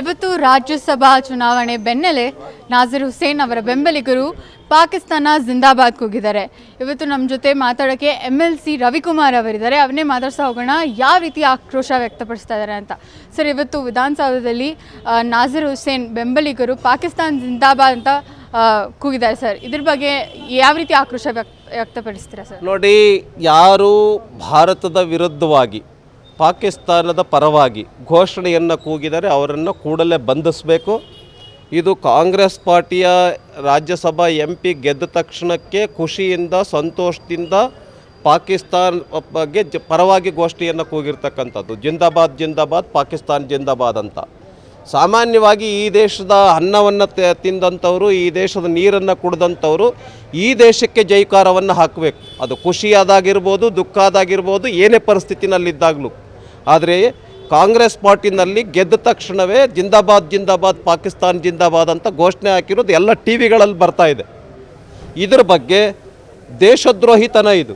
ಇವತ್ತು ರಾಜ್ಯಸಭಾ ಚುನಾವಣೆ ಬೆನ್ನಲ್ಲೇ ನಾಜೀರ್ ಹುಸೇನ್ ಅವರ ಬೆಂಬಲಿಗರು ಪಾಕಿಸ್ತಾನ ಜಿಂದಾಬಾದ್ ಕೂಗಿದ್ದಾರೆ ಇವತ್ತು ನಮ್ಮ ಜೊತೆ ಮಾತಾಡೋಕ್ಕೆ ಎಂ ಎಲ್ ಸಿ ರವಿಕುಮಾರ್ ಅವರಿದ್ದಾರೆ. ಅವನ್ನೇ ಮಾತಾಡ್ತಾ ಹೋಗೋಣ. ಯಾವ ರೀತಿ ಆಕ್ರೋಶ ವ್ಯಕ್ತಪಡಿಸ್ತಾ ಇದ್ದಾರೆ ಅಂತ. ಸರ್, ಇವತ್ತು ವಿಧಾನಸೌಧದಲ್ಲಿ ನಾಜೀರ್ ಹುಸೇನ್ ಬೆಂಬಲಿಗರು ಪಾಕಿಸ್ತಾನ ಜಿಂದಾಬಾದ್ ಅಂತ ಕೂಗಿದ್ದಾರೆ ಸರ್. ಇದ್ರ ಬಗ್ಗೆ ಯಾವ ರೀತಿ ಆಕ್ರೋಶ ವ್ಯಕ್ತ, ವ್ಯಕ್ತಪಡಿಸ್ತೀರಾ ಸರ್? ನೋಡಿ, ಯಾರು ಭಾರತದ ವಿರುದ್ಧವಾಗಿ ಪಾಕಿಸ್ತಾನದ ಪರವಾಗಿ ಘೋಷಣೆಯನ್ನು ಕೂಗಿದರೆ ಅವರನ್ನು ಕೂಡಲೇ ಬಂಧಿಸಬೇಕು. ಇದು ಕಾಂಗ್ರೆಸ್ ಪಾರ್ಟಿಯ ರಾಜ್ಯಸಭಾ ಎಂ ಪಿ ಗೆದ್ದ ತಕ್ಷಣಕ್ಕೆ ಖುಷಿಯಿಂದ, ಸಂತೋಷದಿಂದ ಪಾಕಿಸ್ತಾನ ಬಗ್ಗೆ ಜ, ಪರವಾಗಿ ಗೋಷ್ಠಿಯನ್ನು ಕೂಗಿರ್ತಕ್ಕಂಥದ್ದು. ಜಿಂದಾಬಾದ್ ಜಿಂದಾಬಾದ್, ಪಾಕಿಸ್ತಾನ್, ಜಿಂದಾಬಾದ್ ಅಂತ. ಸಾಮಾನ್ಯವಾಗಿ ಈ ದೇಶದ ಅನ್ನವನ್ನು ತಿಂದಂಥವರು, ಈ ದೇಶದ ನೀರನ್ನು ಕುಡಿದಂಥವರು ಈ ದೇಶಕ್ಕೆ ಜೈಕಾರವನ್ನು ಹಾಕಬೇಕು. ಅದು ಖುಷಿಯಾದಾಗಿರ್ಬೋದು, ದುಃಖದಾಗಿರ್ಬೋದು, ಏನೇ ಪರಿಸ್ಥಿತಿನಲ್ಲಿದ್ದಾಗಲೂ. ಆದರೆ ಕಾಂಗ್ರೆಸ್ ಪಾರ್ಟಿನಲ್ಲಿ ಗೆದ್ದ ತಕ್ಷಣವೇ ಜಿಂದಾಬಾದ್ ಜಿಂದಾಬಾದ್, ಪಾಕಿಸ್ತಾನ್, ಜಿಂದಾಬಾದ್ ಅಂತ ಘೋಷಣೆ ಹಾಕಿರೋದು ಎಲ್ಲ ಟಿ ವಿಗಳಲ್ಲಿ ಬರ್ತಾ ಇದೆ. ಇದ್ರ ಬಗ್ಗೆ ದೇಶದ್ರೋಹಿತನ ಇದು.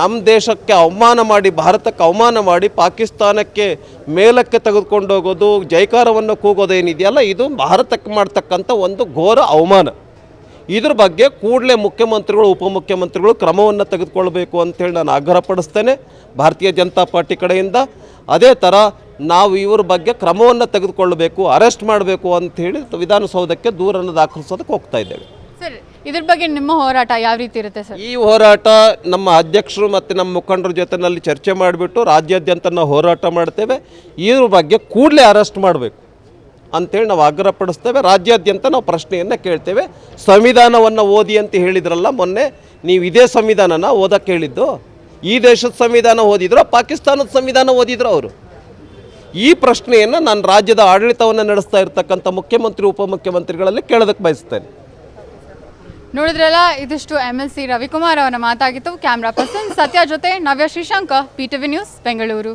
ನಮ್ಮ ದೇಶಕ್ಕೆ ಅವಮಾನ ಮಾಡಿ, ಭಾರತಕ್ಕೆ ಅವಮಾನ ಮಾಡಿ, ಪಾಕಿಸ್ತಾನಕ್ಕೆ ಮೇಲಕ್ಕೆ ತೆಗೆದುಕೊಂಡು ಹೋಗೋದು, ಜೈಕಾರವನ್ನು ಕೂಗೋದೇನಿದೆಯಲ್ಲ, ಇದು ಭಾರತಕ್ಕೆ ಮಾಡ್ತಕ್ಕಂಥ ಒಂದು ಘೋರ ಅವಮಾನ. ಇದ್ರ ಬಗ್ಗೆ ಕೂಡಲೇ ಮುಖ್ಯಮಂತ್ರಿಗಳು ಉಪಮುಖ್ಯಮಂತ್ರಿಗಳು ಕ್ರಮವನ್ನು ತೆಗೆದುಕೊಳ್ಬೇಕು ಅಂತೇಳಿ ನಾನು ಆಗ್ರಹಪಡಿಸ್ತೇನೆ ಭಾರತೀಯ ಜನತಾ ಪಾರ್ಟಿ ಕಡೆಯಿಂದ. ಅದೇ ಥರ ನಾವು ಇವ್ರ ಬಗ್ಗೆ ಕ್ರಮವನ್ನು ತೆಗೆದುಕೊಳ್ಳಬೇಕು ಅರೆಸ್ಟ್ ಮಾಡಬೇಕು ಅಂಥೇಳಿ ವಿಧಾನಸೌಧಕ್ಕೆ ದೂರನ್ನು ದಾಖಲಿಸೋದಕ್ಕೆ ಹೋಗ್ತಾ ಇದ್ದೇವೆ. ಸರ್ ಇದ್ರ ಬಗ್ಗೆ ನಿಮ್ಮ ಹೋರಾಟ ಯಾವ ರೀತಿ ಇರುತ್ತೆ ಸರ್? ಈ ಹೋರಾಟ ನಮ್ಮ ಅಧ್ಯಕ್ಷರು ಮತ್ತು ನಮ್ಮ ಮುಖಂಡರ ಜೊತೆನಲ್ಲಿ ಚರ್ಚೆ ಮಾಡಿಬಿಟ್ಟು ರಾಜ್ಯಾದ್ಯಂತ ನಾವು ಹೋರಾಟ ಮಾಡ್ತೇವೆ. ಇದ್ರ ಬಗ್ಗೆ ಕೂಡಲೇ ಅರೆಸ್ಟ್ ಮಾಡಬೇಕು. ಅಂತೇಳಿ ನಾವು ಆಗ್ರಹಪಡಿಸ್ತೇವೆ. ರಾಜ್ಯಾದ್ಯಂತ ನಾವು ಪ್ರಶ್ನೆಯನ್ನು ಕೇಳ್ತೇವೆ. ಸಂವಿಧಾನವನ್ನು ಓದಿ ಅಂತ ಹೇಳಿದ್ರಲ್ಲ ಮೊನ್ನೆ, ನೀವು ಇದೇ ಸಂವಿಧಾನನ ಓದಕ್ಕೆ ಹೇಳಿದ್ದು ಈ ದೇಶದ ಸಂವಿಧಾನ ಓದಿದ್ರು, ಪಾಕಿಸ್ತಾನದ ಸಂವಿಧಾನ ಓದಿದ್ರು ಅವರು? ಈ ಪ್ರಶ್ನೆಯನ್ನು ನಾನು ರಾಜ್ಯದ ಆಡಳಿತವನ್ನು ನಡೆಸ್ತಾ ಇರ್ತಕ್ಕಂಥ ಮುಖ್ಯಮಂತ್ರಿ, ಉಪಮುಖ್ಯಮಂತ್ರಿಗಳಲ್ಲಿ ಕೇಳೋದಕ್ಕೆ ಬಯಸ್ತೇನೆ. ನೋಡಿದ್ರಲ್ಲ, ಇದಿಷ್ಟು ಎಂ ಎಲ್ ಸಿ ರವಿಕುಮಾರ್ ಅವರ ಮಾತಾಗಿತ್ತು. ಕ್ಯಾಮ್ರಾ ಪರ್ಸನ್ ಸತ್ಯ ಜೊತೆ Navya Shrishanka P T V news Bengaluru.